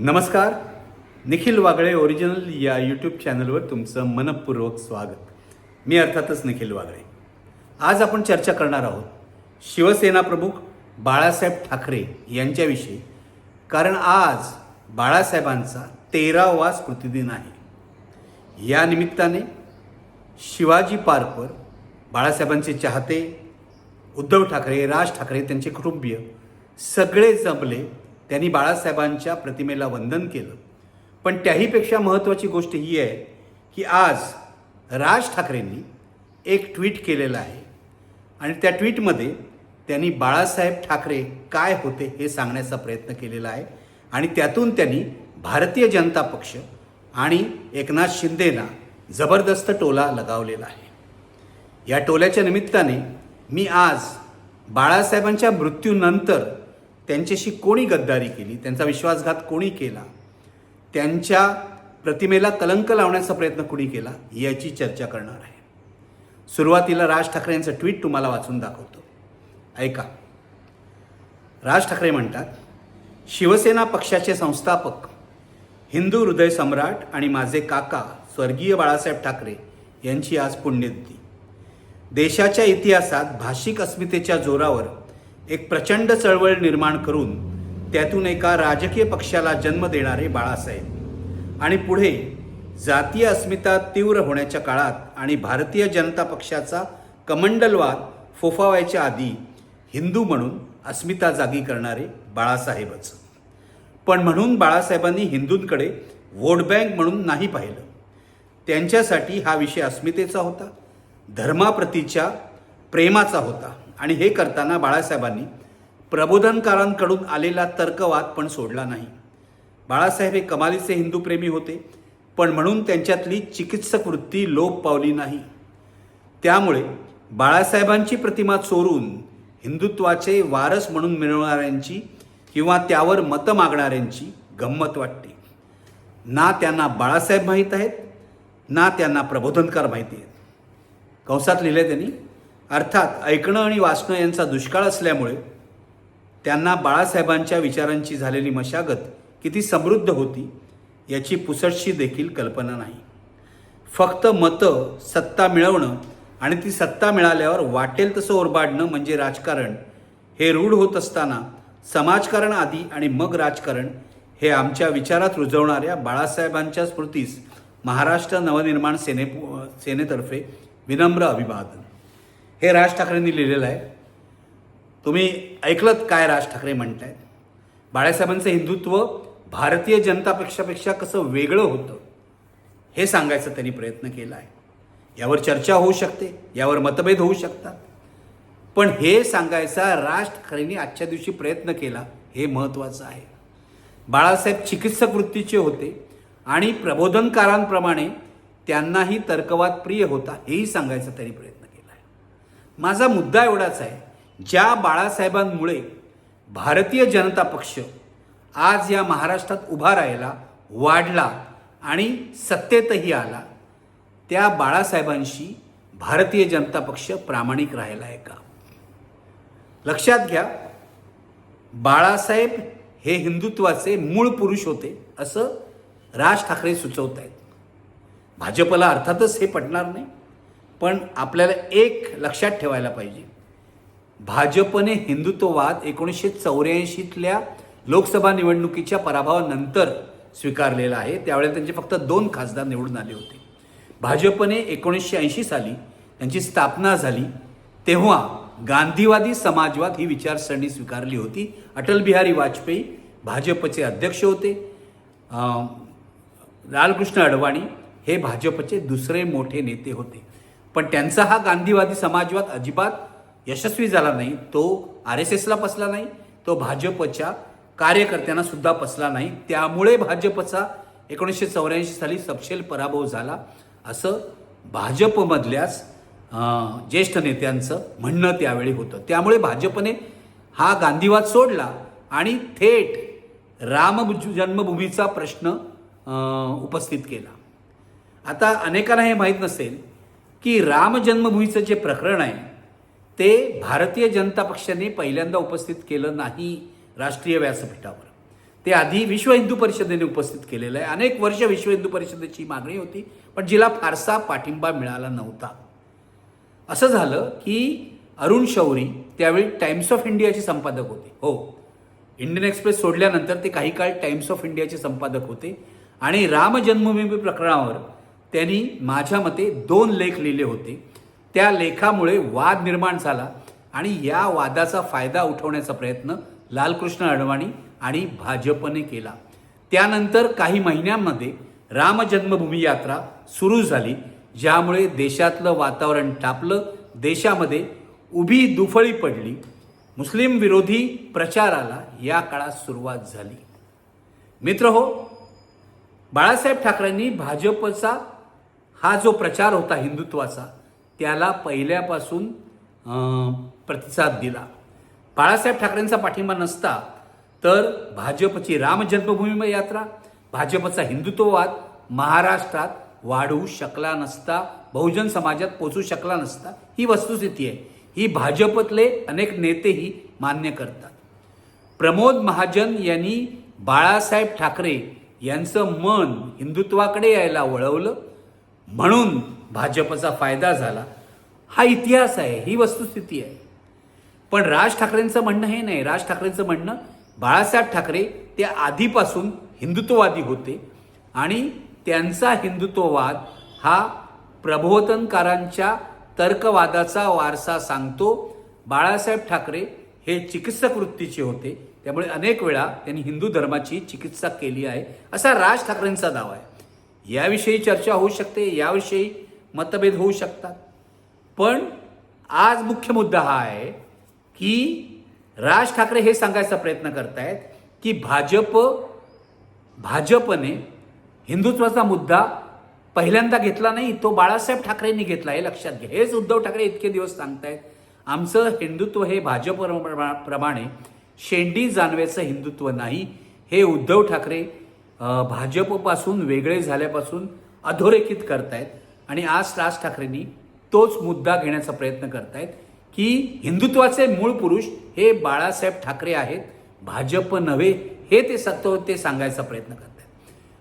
नमस्कार. निखिल वागळे ओरिजिनल या यूट्यूब चॅनलवर तुमचं मनपूर्वक स्वागत. मी अर्थातच निखिल वागळे. आज आपण चर्चा करणार आहोत शिवसेना प्रमुख बाळासाहेब ठाकरे यांच्याविषयी कारण आज बाळासाहेबांचा तेरावा स्मृतिदिन आहे. या निमित्ताने शिवाजी पार्कवर बाळासाहेबांचे चाहते उद्धव ठाकरे राज ठाकरे त्यांचे कुटुंबीय सगळे जमले त्यांनी बाळासाहेबांच्या प्रतिमेला वंदन केलं. पण त्याहीपेक्षा महत्त्वाची गोष्ट ही आहे की आज राज ठाकरेंनी एक ट्विट केलेलं आहे. आणि त्या ट्विटमध्ये त्यांनी बाळासाहेब ठाकरे काय होते हे सांगण्याचा प्रयत्न केलेला आहे. आणि त्यातून त्यांनी भारतीय जनता पक्ष आणि एकनाथ शिंदेना जबरदस्त टोला लगावलेला आहे. या टोल्याच्या निमित्ताने मी आज बाळासाहेबांच्या मृत्यूनंतर त्यांच्याशी कोणी गद्दारी केली त्यांचा विश्वासघात कोणी केला त्यांच्या प्रतिमेला कलंक लावण्याचा प्रयत्न कोणी केला याची चर्चा करणार आहे. सुरुवातीला राज ठाकरे यांचं ट्विट तुम्हाला वाचून दाखवतो. ऐका. राज ठाकरे म्हणतात शिवसेना पक्षाचे संस्थापक हिंदू हृदय सम्राट आणि माझे काका स्वर्गीय बाळासाहेब ठाकरे यांची आज पुण्यतिथी. देशाच्या इतिहासात भाषिक अस्मितेच्या जोरावर एक प्रचंड चळवळ निर्माण करून त्यातून एका राजकीय पक्षाला जन्म देणारे बाळासाहेब. आणि पुढे जातीय अस्मिता तीव्र होण्याच्या काळात आणि भारतीय जनता पक्षाचा कमंडलवाद फोफावायच्या आधी हिंदू म्हणून अस्मिता जागी करणारे बाळासाहेबच. पण म्हणून बाळासाहेबांनी हिंदूंकडे वोट बँक म्हणून नाही पाहिलं. त्यांच्यासाठी हा विषय अस्मितेचा होता धर्माप्रतीच्या प्रेमाचा होता. आणि हे करताना बाळासाहेबांनी प्रबोधनकारांकडून आलेला तर्कवाद पण सोडला नाही. बाळासाहेब हे कमालीचे हिंदूप्रेमी होते पण म्हणून त्यांच्यातली चिकित्सक वृत्ती लोप पावली नाही. त्यामुळे बाळासाहेबांची प्रतिमा चोरून हिंदुत्वाचे वारस म्हणून मिळवणाऱ्यांची किंवा त्यावर मतं मागणाऱ्यांची गंमत वाटते. ना त्यांना बाळासाहेब माहीत आहेत ना त्यांना प्रबोधनकार माहिती आहेत. कंसात लिहिले त्यांनी अर्थात ऐकणं आणि वाचणं यांचा दुष्काळ असल्यामुळे त्यांना बाळासाहेबांच्या विचारांची झालेली मशागत किती समृद्ध होती याची पुसटशी देखील कल्पना नाही. फक्त मतं सत्ता मिळवणं आणि ती सत्ता मिळाल्यावर वाटेल तसं ओरबाडणं म्हणजे राजकारण हे रूढ होत असताना समाजकारण आधी आणि मग राजकारण हे आमच्या विचारात रुजवणाऱ्या बाळासाहेबांच्या स्मृतीस महाराष्ट्र नवनिर्माण सेने सेनेतर्फे विनम्र अभिवादन. हे राज ठाकरेंनी लिहिलेलं आहे. तुम्ही ऐकलत काय राज ठाकरे म्हणत आहेत बाळासाहेबांचं हिंदुत्व भारतीय जनता पक्षापेक्षा कसं वेगळं होतं हे सांगायचा त्यांनी प्रयत्न केला आहे. यावर चर्चा होऊ शकते यावर मतभेद होऊ शकतात. पण हे सांगायचा राज ठाकरेंनी आजच्या दिवशी प्रयत्न केला हे महत्त्वाचं आहे. बाळासाहेब चिकित्सक वृत्तीचे होते आणि प्रबोधनकारांप्रमाणे त्यांनाही तर्कवाद प्रिय होता हेही सांगायचा त्यांनी प्रयत्न माझा मुद्दा एवढाच आहे. ज्या बाळासाहेबांमुळे भारतीय जनता पक्ष आज या महाराष्ट्रात उभा राहिला वाढला आणि सत्तेतही आला त्या बाळासाहेबांशी भारतीय जनता पक्ष प्रामाणिक राहिला आहे का? लक्षात घ्या बाळासाहेब हे हिंदुत्वाचे मूळ पुरुष होते असं राज ठाकरे सुचवत आहेत भाजपला अर्थातच हे पटणार नाही. पण आपल्याला एक लक्षात ठेवायला पाहिजे. भाजपने हिंदुत्ववाद एकोणीसशे चौऱ्याऐंशीतल्या लोकसभा निवडणुकीच्या पराभवानंतर स्वीकारलेला आहे. त्यावेळेला त्यांचे फक्त दोन खासदार निवडून आले होते. भाजपने एकोणीसशे ऐंशी साली त्यांची स्थापना झाली. तेव्हा गांधीवादी समाजवाद ही विचारसरणी स्वीकारली होती. अटल बिहारी वाजपेयी भाजपचे अध्यक्ष होते. लालकृष्ण अडवाणी हे भाजपचे दुसरे मोठे नेते होते. पण त्यांचा हा गांधीवादी समाजवाद अजिबात यशस्वी झाला नाही. तो आर एस एसला पसला नाही. तो भाजपच्या कार्यकर्त्यांना सुद्धा पसला नाही. त्यामुळे भाजपचा एकोणीसशे चौऱ्याऐंशी साली सपशेल पराभव झाला. असं भाजपमधल्याच ज्येष्ठ नेत्यांचं म्हणणं त्यावेळी होतं. त्यामुळे भाजपने हा गांधीवाद सोडला आणि थेट राम जन्मभूमीचा प्रश्न उपस्थित केला. आता अनेकांना हे माहीत नसेल की राम जन्मभूमीचं जे प्रकरण आहे ते भारतीय जनता पक्षाने पहिल्यांदा उपस्थित केलं नाही राष्ट्रीय व्यासपीठावर. ते आधी विश्व हिंदू परिषदेने उपस्थित केलेलं आहे. अनेक वर्ष विश्व हिंदू परिषदेची मागणी होती पण जिला फारसा पाठिंबा मिळाला नव्हता. असं झालं की अरुण शौरी त्यावेळी टाइम्स ऑफ इंडियाचे संपादक होते. हो इंडियन एक्सप्रेस सोडल्यानंतर ते काही काळ टाइम्स ऑफ इंडियाचे संपादक होते. आणि राम जन्मभूमी प्रकरणावर त्यांनी माझ्या मते दोन लेख लिहिले होते. त्या लेखामुळे वाद निर्माण झाला आणि या वादाचा फायदा उठवण्याचा प्रयत्न लालकृष्ण अडवाणी आणि भाजपने केला. त्यानंतर काही महिन्यांमध्ये राम जन्मभूमी यात्रा सुरू झाली ज्यामुळे देशातलं वातावरण टापलं देशामध्ये उभी दुफळी पडली. मुस्लिम विरोधी प्रचाराला या काळात सुरुवात झाली. मित्र हो बाळासाहेब ठाकरेंनी भाजपचा हा जो प्रचार होता हिंदुत्वाचा त्याला पहिल्यापासून प्रतिसाद दिला. बाळासाहेब ठाकरेंचा पाठिंबा नसता तर भाजपची राम जन्मभूमी यात्रा भाजपचा हिंदुत्ववाद महाराष्ट्रात वाढवू शकला नसता बहुजन समाजात पोचू शकला नसता ही वस्तुस्थिती आहे. ही भाजपतले अनेक नेतेही मान्य करतात. प्रमोद महाजन यांनी बाळासाहेब ठाकरे यांचं मन हिंदुत्वाकडे यायला वळवलं म्हणून भाजपचा फायदा झाला. हा इतिहास आहे ही वस्तुस्थिती आहे. पण राज ठाकरेंचं म्हणणं हे नाही. राज ठाकरेंचं म्हणणं बाळासाहेब ठाकरे ते आधीपासून हिंदुत्ववादी होते आणि त्यांचा हिंदुत्ववाद हा प्रबोधनकारांच्या तर्कवादाचा वारसा सांगतो. बाळासाहेब ठाकरे हे चिकित्सक वृत्तीचे होते. त्यामुळे अनेक वेळा त्यांनी हिंदू धर्माची चिकित्सा केली आहे. असा राज ठाकरेंचा दावा आहे. याविषयी चर्चा होऊ शकते याविषयी मतभेद होऊ शकतात. पण आज मुख्य मुद्दा हा आहे की राज ठाकरे हे सांगायचा प्रयत्न करतायत की भाजप भाजपने हिंदुत्वाचा मुद्दा पहिल्यांदा घेतला नाही तो बाळासाहेब ठाकरेंनी घेतला हे लक्षात घ्या हेच उद्धव ठाकरे इतके दिवस सांगतायत. आमचं हिंदुत्व हे भाजप प्रमाणे शेंडी जानवेचं हिंदुत्व नाही हे उद्धव ठाकरे भाजपपासून वेगळे झाल्यापासून अधोरेखित करतायत आणि आज राज ठाकरेंनी तोच मुद्दा घेण्याचा प्रयत्न करतायत की हिंदुत्वाचे मूळ पुरुष हे बाळासाहेब ठाकरे आहेत भाजप नव्हे हे ते सत्य ते सांगायचा प्रयत्न करतायत.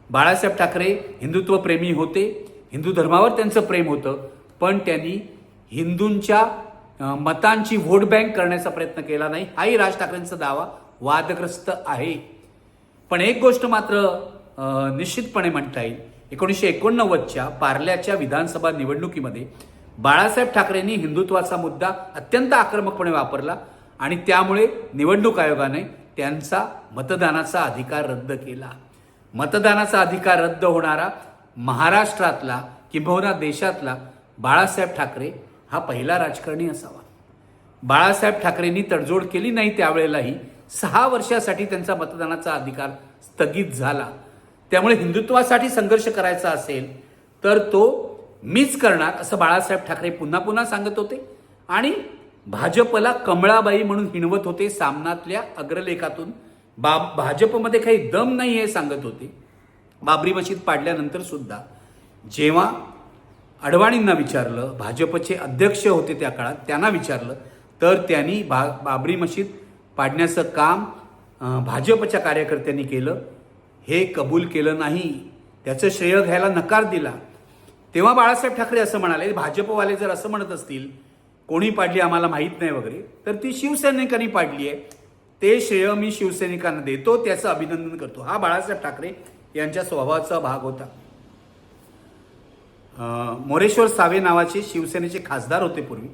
बाळासाहेब ठाकरे हिंदुत्व प्रेमी होते हिंदू धर्मावर त्यांचं प्रेम होतं पण त्यांनी हिंदूंच्या मतांची व्होट बँक करण्याचा प्रयत्न केला नाही. हाही राज ठाकरेंचा दावा वादग्रस्त आहे. पण एक गोष्ट मात्र निश्चितपणे म्हणता येईल. एकोणीसशे एकोणनव्वदच्या पार्ल्याच्या विधानसभा निवडणुकीमध्ये बाळासाहेब ठाकरेंनी हिंदुत्वाचा मुद्दा अत्यंत आक्रमकपणे वापरला आणि त्यामुळे निवडणूक आयोगाने त्यांचा मतदानाचा अधिकार रद्द केला. मतदानाचा अधिकार रद्द होणारा महाराष्ट्रातला किंबहुना देशातला बाळासाहेब ठाकरे हा पहिला राजकारणी असावा. बाळासाहेब ठाकरेंनी तडजोड केली नाही त्यावेळेलाही सहा वर्षासाठी त्यांचा मतदानाचा अधिकार स्थगित झाला. त्यामुळे हिंदुत्वासाठी संघर्ष करायचा असेल तर तो मीच करणार असं बाळासाहेब ठाकरे पुन्हा पुन्हा सांगत होते. आणि भाजपला कमळाबाई म्हणून हिणवत होते सामनातल्या अग्रलेखातून. बा भाजपमध्ये काही दम नाही हे सांगत होते. बाबरी मशीद पाडल्यानंतर सुद्धा जेव्हा अडवाणींना विचारलं भाजपचे अध्यक्ष होते त्या काळात त्यांना विचारलं तर त्यांनी बा बाबरी मशीद पाडण्याचं काम भाजपच्या कार्यकर्त्यांनी केलं. हे कबूल केलं नाही. त्याचं श्रेय घ्यायला नकार दिला. तेव्हा बाळासाहेब ठाकरे असं म्हणाले भाजपवाले जर असं म्हणत असतील कोणी पाडली आम्हाला माहीत नाही वगैरे तर ती शिवसैनिकांनी पाडली आहे. ते श्रेय मी शिवसैनिकांना देतो त्याचं अभिनंदन करतो. हा बाळासाहेब ठाकरे यांच्या स्वभावाचा भाग होता. मोरेश्वर सावे नावाचे शिवसेनेचे खासदार होते पूर्वी.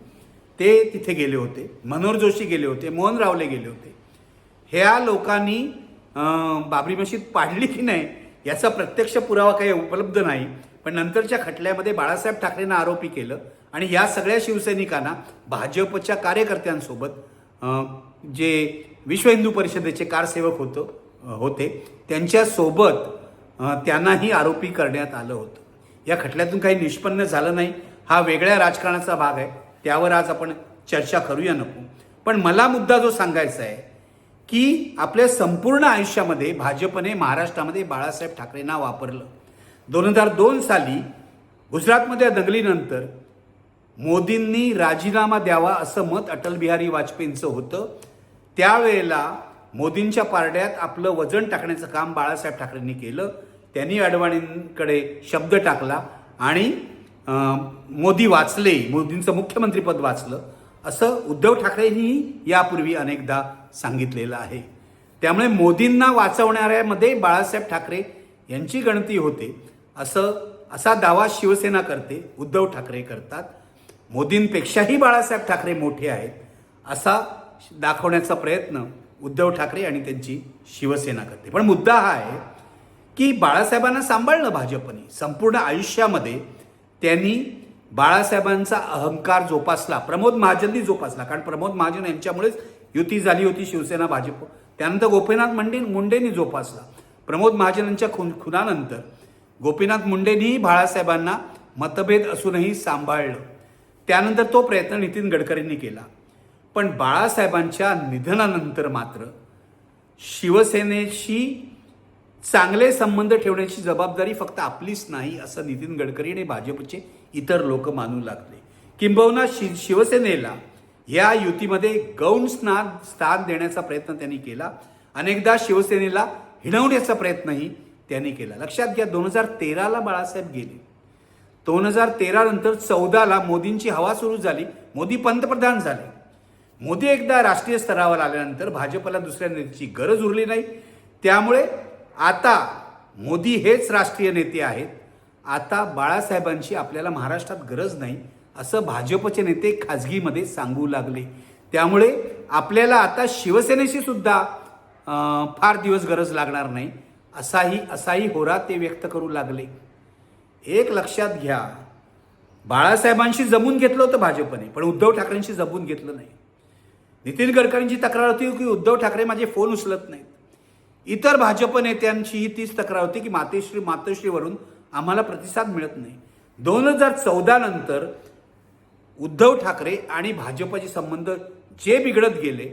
ते तिथे गेले होते. मनोहर जोशी गेले होते मोहन रावले गेले होते. ह्या लोकांनी बाबरी मशीद पाडली की नाही याचा प्रत्यक्ष पुरावा काही उपलब्ध नाही. पण नंतरच्या खटल्यामध्ये बाळासाहेब ठाकरेंना आरोपी केलं आणि या सगळ्या शिवसैनिकांना भाजपच्या कार्यकर्त्यांसोबत जे विश्व हिंदू परिषदेचे कारसेवक होतं होते त्यांच्यासोबत त्यांनाही आरोपी करण्यात आलं होतं. या खटल्यातून काही निष्पन्न झालं नाही. हा वेगळ्या राजकारणाचा भाग आहे. त्यावर आज आपण चर्चा करूया नको. पण मला मुद्दा जो सांगायचा आहे की आपल्या संपूर्ण आयुष्यामध्ये भाजपने महाराष्ट्रामध्ये बाळासाहेब ठाकरेंना वापरलं. दोन हजार दोन साली गुजरातमध्ये दंगलीनंतर मोदींनी राजीनामा द्यावा असं मत अटल बिहारी वाजपेयींचं होतं. त्यावेळेला मोदींच्या पारड्यात आपलं वजन टाकण्याचं काम बाळासाहेब ठाकरेंनी केलं. त्यांनी अडवाणींकडे शब्द टाकला आणि मोदी वाचले मोदींचं मुख्यमंत्रीपद वाचलं असं उद्धव ठाकरेंनी यापूर्वी अनेकदा सांगितलेलं आहे. त्यामुळे मोदींना वाचवणाऱ्यामध्ये बाळासाहेब ठाकरे यांची गणती होते असं असा दावा शिवसेना करते उद्धव ठाकरे करतात. मोदींपेक्षाही बाळासाहेब ठाकरे मोठे आहेत असा दाखवण्याचा प्रयत्न उद्धव ठाकरे आणि त्यांची शिवसेना करते. पण मुद्दा हा आहे की बाळासाहेबांना सांभाळलं भाजपने संपूर्ण आयुष्यामध्ये त्यांनी बाळासाहेबांचा अहंकार जोपासला प्रमोद महाजननी जोपासला. कारण प्रमोद महाजन यांच्यामुळेच युती झाली होती शिवसेना भाजप. त्यानंतर गोपीनाथ मुंडे मुंडेंनी जोपासला. प्रमोद महाजनांच्या खून खुनानंतर गोपीनाथ मुंडेंनीही बाळासाहेबांना मतभेद असूनही सांभाळलं. त्यानंतर तो प्रयत्न नितीन गडकरींनी केला. पण बाळासाहेबांच्या निधनानंतर मात्र शिवसेनेशी चांगले संबंध ठेवण्याची जबाबदारी फक्त आपलीच नाही असं नितीन गडकरी आणि भाजपचे इतर लोक मानू लागले. किंबहुना शि शिवसेनेला या युतीमध्ये गौण स्नान स्थान देण्याचा प्रयत्न त्यांनी केला. अनेकदा शिवसेनेला हिणवण्याचा प्रयत्नही त्यांनी केला. लक्षात घ्या दोन हजार तेराला बाळासाहेब गेले. दोन हजार तेरा नंतर चौदाला मोदींची हवा सुरू झाली. मोदी पंतप्रधान झाले. मोदी एकदा राष्ट्रीय स्तरावर आल्यानंतर भाजपला दुसऱ्या नेत्याची गरज उरली नाही. त्यामुळे आता मोदी हेच राष्ट्रीय नेते आहेत. आता बाळासाहेबांची आपल्याला महाराष्ट्रात गरज नाही असं भाजपचे नेते खाजगीमध्ये सांगू लागले. त्यामुळे आपल्याला आता शिवसेनेशी सुद्धा फार दिवस गरज लागणार नाही असाही असाही होरा ते व्यक्त करू लागले. एक लक्षात घ्या बाळासाहेबांशी जमून घेतलं होतं भाजपने पण उद्धव ठाकरेंशी जमून घेतलं नाही. नितीन गडकरींची तक्रार होती की उद्धव ठाकरे माझे फोन उचलत नाहीत. इतर भाजप नेत्यांचीही तीच तक्रार होती की मातेश्री मातोश्रीवरून आम्हाला प्रतिसाद मिळत नाही. दोन हजार चौदा नंतर उद्धव ठाकरे आणि भाजपचे संबंध जे बिघडत गेले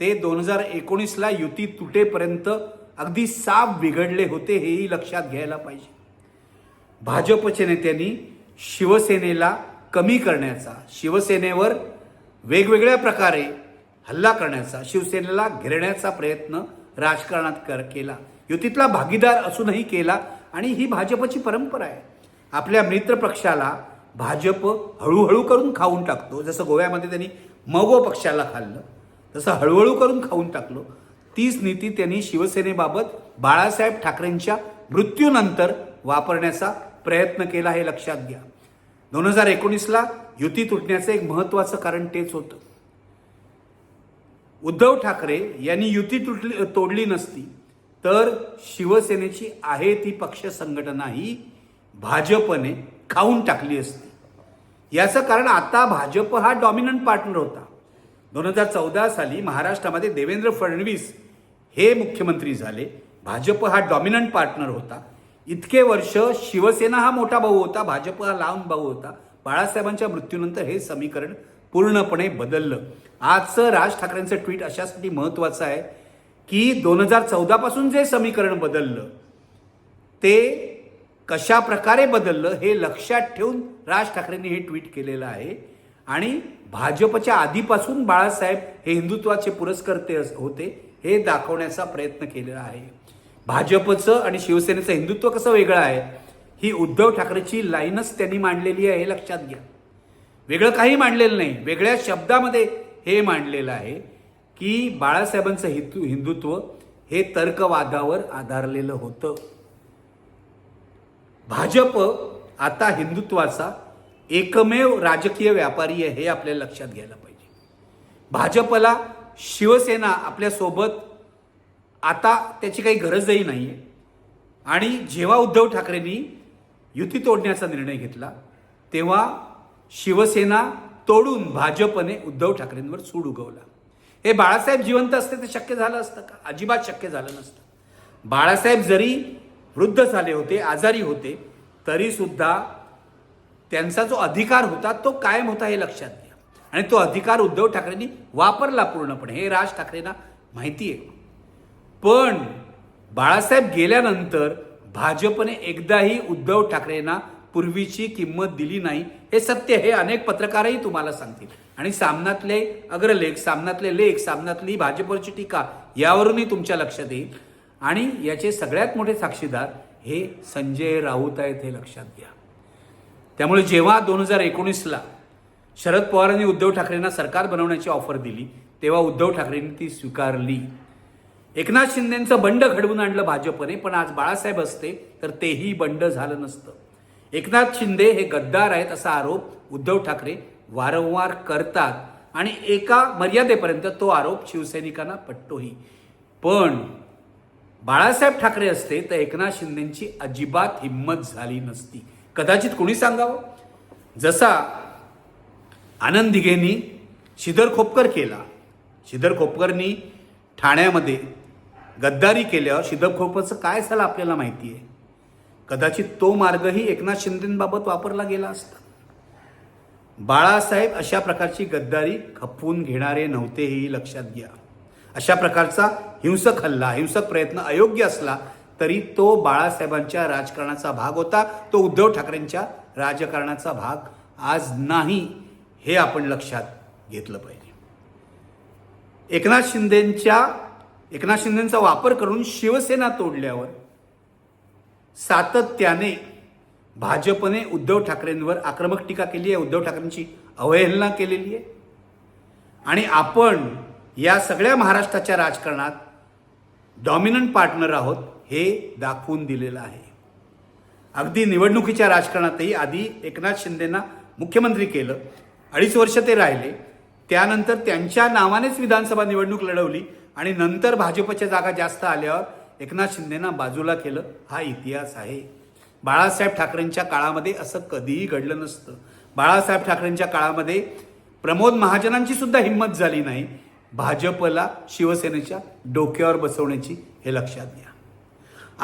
ते दोन हजार एकोणीसला युती तुटेपर्यंत अगदी साफ बिघडले होते हेही लक्षात घ्यायला पाहिजे. भाजपच्या नेत्यांनी शिवसेनेला कमी करण्याचा शिवसेनेवर वेगवेगळ्या प्रकारे हल्ला करण्याचा शिवसेनेला घेरण्याचा प्रयत्न राजकारणात कर केला. युतीतला भागीदार असूनही केला. आणि ही भाजपची परंपरा आहे. आपल्या मित्र पक्षाला भाजप हळूहळू करून खाऊन टाकतो. जसं गोव्यामध्ये त्यांनी मगो पक्षाला खाल्लं तसं हळूहळू करून खाऊन टाकलो. तीच नीती त्यांनी शिवसेनेबाबत बाळासाहेब ठाकरेंच्या मृत्यूनंतर वापरण्याचा प्रयत्न केला हे लक्षात घ्या. दोन हजार एकोणीसला युती तुटण्याचं एक महत्त्वाचं कारण तेच होतं. उद्धव ठाकरे यांनी युती तुटली तोडली नसती तर शिवसेनेची आहे ती पक्ष संघटना ही भाजपने खाऊन टाकली असती. याचं कारण आता भाजप हा डॉमिनंट पार्टनर होता. दोन हजार चौदा साली महाराष्ट्रामध्ये देवेंद्र फडणवीस हे मुख्यमंत्री झाले. भाजप हा डॉमिनंट पार्टनर होता. इतके वर्ष शिवसेना हा मोठा भाऊ होता भाजप हा लहान भाऊ होता. बाळासाहेबांच्या मृत्यूनंतर हे समीकरण पूर्णपणे बदललं. आजचं राज ठाकरेंचं ट्विट अशासाठी महत्वाचं आहे की दोन हजार चौदापासून जे समीकरण बदललं ते कशा प्रकारे बदललं हे लक्षात ठेवून राज ठाकरेंनी हे ट्विट केलेलं आहे. आणि भाजपच्या आधीपासून बाळासाहेब हे हिंदुत्वाचे पुरस्कर्ते होते हे दाखवण्याचा प्रयत्न केलेला आहे. भाजपचं आणि शिवसेनेचं हिंदुत्व कसं वेगळं आहे ही उद्धव ठाकरेची लाईनच त्यांनी मांडलेली आहे हे लक्षात घ्या. वेगळं काही मांडलेलं नाही. वेगळ्या शब्दामध्ये हे मांडलेलं आहे की बाळासाहेबांचं हिंदू हिंदुत्व हे तर्कवादावर आधारलेलं होतं. भाजप आता हिंदुत्वाचा एकमेव राजकीय व्यापारी आहे हे आपल्याला लक्षात घ्यायला पाहिजे. भाजपला शिवसेना आपल्यासोबत आता त्याची काही गरजही नाही आहे आणि जेव्हा उद्धव ठाकरेंनी युती तोडण्याचा निर्णय घेतला तेव्हा शिवसेना तोडून भाजपने उद्धव ठाकरेंवर सूड उगवला. हे बाळासाहेब जिवंत असते ते शक्य झालं असतं का? अजिबात शक्य झालं नसतं. बाळासाहेब जरी वृद्ध झाले होते आजारी होते तरीसुद्धा त्यांचा जो अधिकार होता तो कायम होता हे लक्षात घ्या. आणि तो अधिकार उद्धव ठाकरेंनी वापरला पूर्णपणे. हे राज ठाकरेंना माहिती आहे. पण बाळासाहेब गेल्यानंतर भाजपने एकदाही उद्धव ठाकरेंना पूर्वीची किंमत दिली नाही हे सत्य हे अनेक पत्रकारही तुम्हाला सांगतील. आणि सामनातले अग्रलेख सामनातले लेख सामनातली भाजपची टीका यावरूनही तुमच्या लक्षात येईल. आणि याचे सगळ्यात मोठे साक्षीदार हे संजय राऊत आहेत हे लक्षात घ्या. त्यामुळे जेव्हा दोन हजार एकोणीसला शरद पवारांनी उद्धव ठाकरेंना सरकार बनवण्याची ऑफर दिली तेव्हा उद्धव ठाकरेंनी ती स्वीकारली. एकनाथ शिंदेचं बंड घडवून आणलं भाजपने पण आज बाळासाहेब असते तर तेही बंड झालं नसतं. एकनाथ शिंदे हे गद्दार आहेत असा आरोप उद्धव ठाकरे वारंवार करतात आणि एका मर्यादेपर्यंत तो आरोप शिवसैनिकांना पटतोही. पण बाळासाहेब ठाकरे असते तर एकनाथ शिंदेची अजिबात हिंमत झाली नसती. कदाचित कोणी सांगावं? जसा आनंद दिघेंनी शिदर खोपकर केला. शिदर खोपकरनी ठाण्यामध्ये गद्दारी केल्यावर शिदर खोपकरचं काय झालं आपल्याला माहिती आहे कदाचित तो मार्गही एकनाथ शिंदेबाबत वापरला गेला असता. बाळासाहेब अशा प्रकारची गद्दारी खपवून घेणारे नव्हते हेही लक्षात घ्या. अशा प्रकारचा हिंसक हल्ला हिंसक प्रयत्न अयोग्य असला तरी तो बाळासाहेबांच्या राजकारणाचा भाग होता. तो उद्धव ठाकरेंच्या राजकारणाचा भाग आज नाही हे आपण लक्षात घेतलं पाहिजे. एकनाथ शिंदेच्या एकनाथ शिंदेचा वापर करून शिवसेना तोडल्यावर सातत्याने भाजपने उद्धव ठाकरेंवर आक्रमक टीका केली आहे. उद्धव ठाकरेंची अवहेलना केलेली आहे. आणि आपण या सगळ्या महाराष्ट्राच्या राजकारणात डॉमिनंट पार्टनर आहोत हे दाखवून दिलेलं आहे. अगदी निवडणुकीच्या राजकारणातही आधी एकनाथ शिंदेना मुख्यमंत्री केलं. अडीच वर्ष ते राहिले. त्यानंतर त्यांच्या नावानेच विधानसभा निवडणूक लढवली आणि नंतर भाजपच्या जागा जास्त आल्यावर एकनाथ शिंदेना बाजूला केलं हा इतिहास आहे. बाळासाहेब ठाकरेंच्या काळामध्ये असं कधीही घडलं नसतं. बाळासाहेब ठाकरेंच्या काळामध्ये प्रमोद महाजनांची सुद्धा हिंमत झाली नाही. भाजपला शिवसेनेच्या डोक्यावर बसवण्याची हे लक्षात घ्या.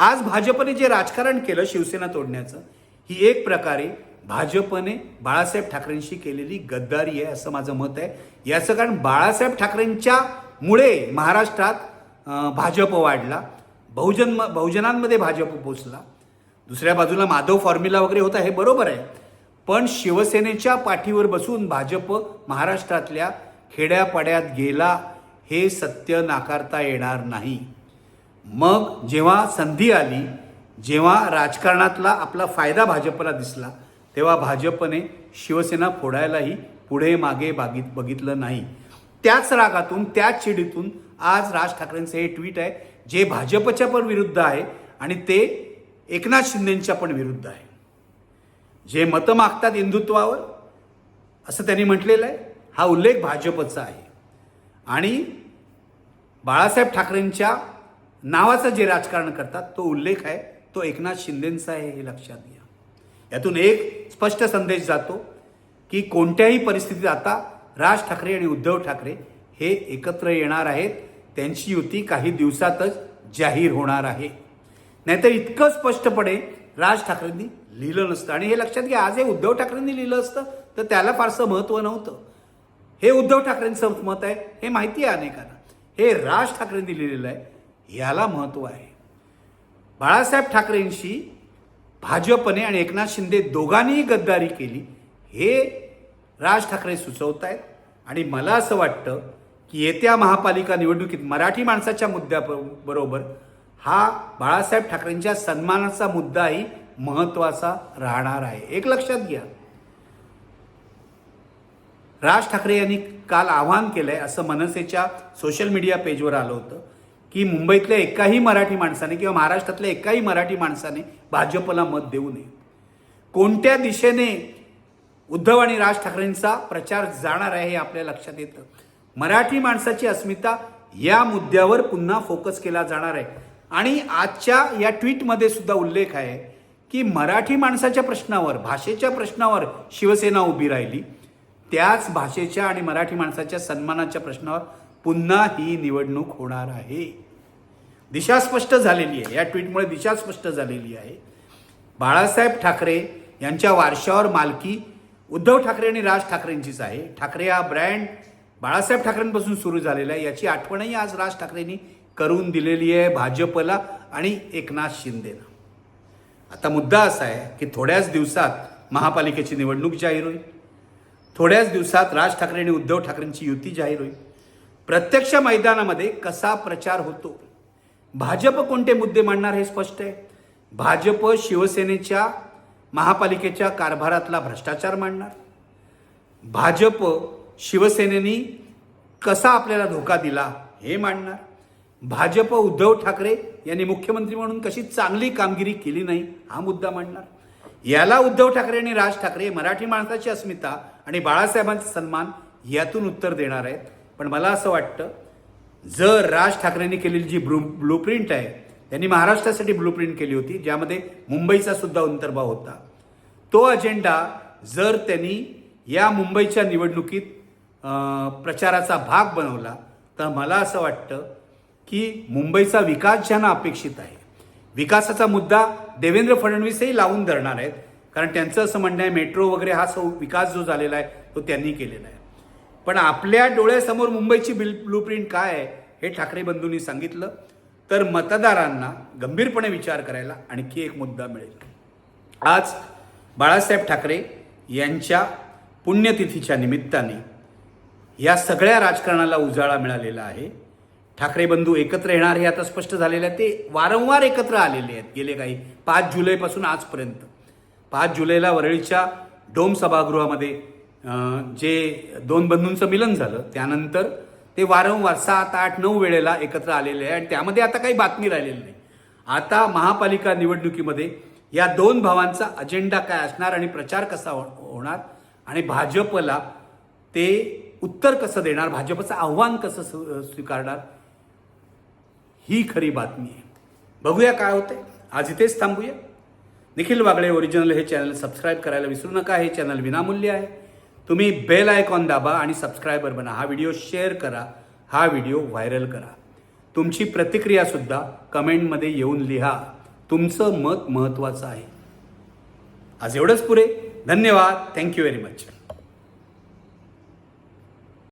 आज भाजपने जे राजकारण केलं शिवसेना तोडण्याचं ही एक प्रकारे भाजपने बाळासाहेब ठाकरेंशी केलेली गद्दारी आहे असं माझं मत आहे. याचं कारण बाळासाहेब ठाकरेंच्या मुळे महाराष्ट्रात भाजप वाढला. बहुजन बहुजनांमध्ये भाजप पोचला. दुसऱ्या बाजूला माधव फॉर्म्युला वगैरे होता हे बरोबर आहे. पण शिवसेनेच्या पाठीवर बसून भाजप महाराष्ट्रातल्या खेड्यापाड्यात गेला हे सत्य नाकारता येणार नाही. मग जेव्हा संधी आली जेव्हा राजकारणातला आपला फायदा भाजपला दिसला तेव्हा भाजपने शिवसेना फोडायलाही पुढे मागे बागित बघितलं नाही. त्याच रागातून त्याच चिडीतून आज राज ठाकरेंचं हे ट्विट आहे जे भाजपच्या पण विरुद्ध आहे आणि ते एकनाथ शिंदेंच्या पण विरुद्ध आहे. जे मतं मागतात हिंदुत्वावर असं त्यांनी म्हटलेलं आहे. हा उल्लेख भाजपचा आहे. आणि बाळासाहेब ठाकरेंच्या नावाचं जे राजकारण करतात तो उल्लेख आहे. तो एकनाथ शिंदेंचा आहे हे लक्षात घ्या. यातून एक स्पष्ट संदेश जातो की कोणत्याही परिस्थितीत आता राज ठाकरे आणि उद्धव ठाकरे हे एकत्र येणार आहेत. त्यांची युती काही दिवसातच जाहीर होणार आहे. नाहीतर इतकं स्पष्टपणे राज ठाकरेंनी लिहिलं नसतं. आणि हे लक्षात घ्या आज हे उद्धव ठाकरेंनी लिहिलं असतं तर त्याला फारसं महत्त्व नव्हतं. हे उद्धव ठाकरेंचं मत आहे हे माहिती आहे अनेकांना. हे राज ठाकरेंनी लिहिलेलं आहे याला महत्त्व आहे. बाळासाहेब ठाकरेंशी भाजपने आणि एकनाथ शिंदे दोघांनीही गद्दारी केली हे राज ठाकरे सुचवत आहेत आणि मला असं वाटतं की येत्या महापालिका निवडणुकीत मराठी माणसाच्या मुद्द्या बरोबर हा बाळासाहेब ठाकरेंच्या सन्मानाचा मुद्दाही महत्त्वाचा राहणार आहे. एक लक्षात घ्या. राज ठाकरे यांनी काल आवाहन केलंय असं मनसेच्या सोशल मीडिया पेजवर आलं होतं की मुंबईतल्या एकाही मराठी माणसाने किंवा महाराष्ट्रातल्या एकाही मराठी माणसाने भाजपला मत देऊ नये. कोणत्या दिशेने उद्धव आणि राज ठाकरेंचा प्रचार जाणार आहे हे आपल्या लक्षात येतं. मराठी माणसाची अस्मिता या मुद्द्यावर पुन्हा फोकस केला जाणार आहे. आणि आजच्या या ट्विटमध्ये सुद्धा उल्लेख आहे की मराठी माणसाच्या प्रश्नावर भाषेच्या प्रश्नावर शिवसेना उभी राहिली. त्याच भाषेच्या आणि मराठी माणसाच्या सन्मानाच्या प्रश्नावर पुन्हा ही निवडणूक होणार आहे. दिशा स्पष्ट झालेली आहे. या ट्विटमुळे दिशा स्पष्ट झालेली आहे. बाळासाहेब ठाकरे यांच्या वारशावर मालकी उद्धव ठाकरे आणि राज ठाकरेंचीच आहे. ठाकरे हा ब्रँड बाळासाहेब ठाकरेंपासून सुरू झालेला आहे. याची आठवणही आज राज ठाकरेंनी करून दिलेली आहे भाजपला आणि एकनाथ शिंदेला. आता मुद्दा असा आहे की थोड्याच दिवसात महापालिकेची निवडणूक जाहीर होईल. थोड्याच दिवसात राज ठाकरे आणि उद्धव ठाकरेंची युती जाहीर होईल. प्रत्यक्ष मैदानामध्ये कसा प्रचार होतो? भाजप कोणते मुद्दे मांडणार हे स्पष्ट आहे. भाजप शिवसेनेच्या महापालिकेच्या कारभारातला भ्रष्टाचार मांडणार. भाजप शिवसेनेनी कसा आपल्याला धोका दिला हे मांडणार. भाजप उद्धव ठाकरे यांनी मुख्यमंत्री म्हणून कशी चांगली कामगिरी केली नाही हा मुद्दा मांडणार. याला उद्धव ठाकरे आणि राज ठाकरे मराठी माणसाची अस्मिता आणि बाळासाहेबांचा सन्मान यातून उत्तर देणार आहेत. पण मला असं वाटतं जर राज ठाकरेंनी केलेली जी ब्लू ब्लूप्रिंट आहे त्यांनी महाराष्ट्रासाठी ब्लूप्रिंट केली होती ज्यामध्ये मुंबईचा सुद्धा अंतर्भाव होता. तो अजेंडा जर त्यांनी या मुंबईच्या निवडणुकीत प्रचाराचा भाग बनवला तर मला असं वाटतं की मुंबईचा विकास ज्यांना अपेक्षित आहे विकासाचा मुद्दा देवेंद्र फडणवीसही लावून धरणार आहेत कारण त्यांचं असं म्हणणं आहे मेट्रो वगैरे हा सौ विकास जो झालेला आहे तो त्यांनी केलेला आहे. पण आपल्या डोळ्यासमोर मुंबईची बिल ब्लूप्रिंट काय आहे हे ठाकरे बंधूंनी सांगितलं. तर मतदारांना गंभीरपणे विचार करायला आणखी एक मुद्दा मिळेल. आज बाळासाहेब ठाकरे यांच्या पुण्यतिथीच्या निमित्ताने या सगळ्या राजकारणाला उजाळा मिळालेला आहे. ठाकरे बंधू एकत्र येणार हे आता स्पष्ट झालेलं आहे. ते वारंवार एकत्र आलेले आहेत. गेले काही पाच जुलैपासून आजपर्यंत. पाच जुलैला वरळीच्या डोम सभागृहामध्ये जे दोन बंधूंचं मिलन झालं त्यानंतर ते वारंवार सात आठ नऊ वेळेला एकत्र आलेले आहे. आणि त्यामध्ये आता काही बातमी राहिलेली नाही. आता महापालिका निवडणुकीमध्ये या दोन भावांचा अजेंडा काय असणार आणि प्रचार कसा हो- होणार? आणि भाजपला ते उत्तर कसं देणार? भाजपचं आव्हान कसं स्वीकारणार? ही खरी बातमी आहे. बघूया काय होते. आज इथेच थांबूया. निखिल वागळे ओरिजिनल हे चॅनल सबस्क्राईब करायला विसरू नका. हे चॅनल विनामूल्य आहे. तुम्ही बेल आयकॉन दाबा आणि सबस्क्रायबर बना. हा व्हिडिओ शेअर करा. हा व्हिडिओ व्हायरल करा. तुमची प्रतिक्रियासुद्धा कमेंटमध्ये येऊन लिहा. तुमचं मत महत्त्वाचं आहे. आज एवढंच पुरे धन्यवाद. Thank you very much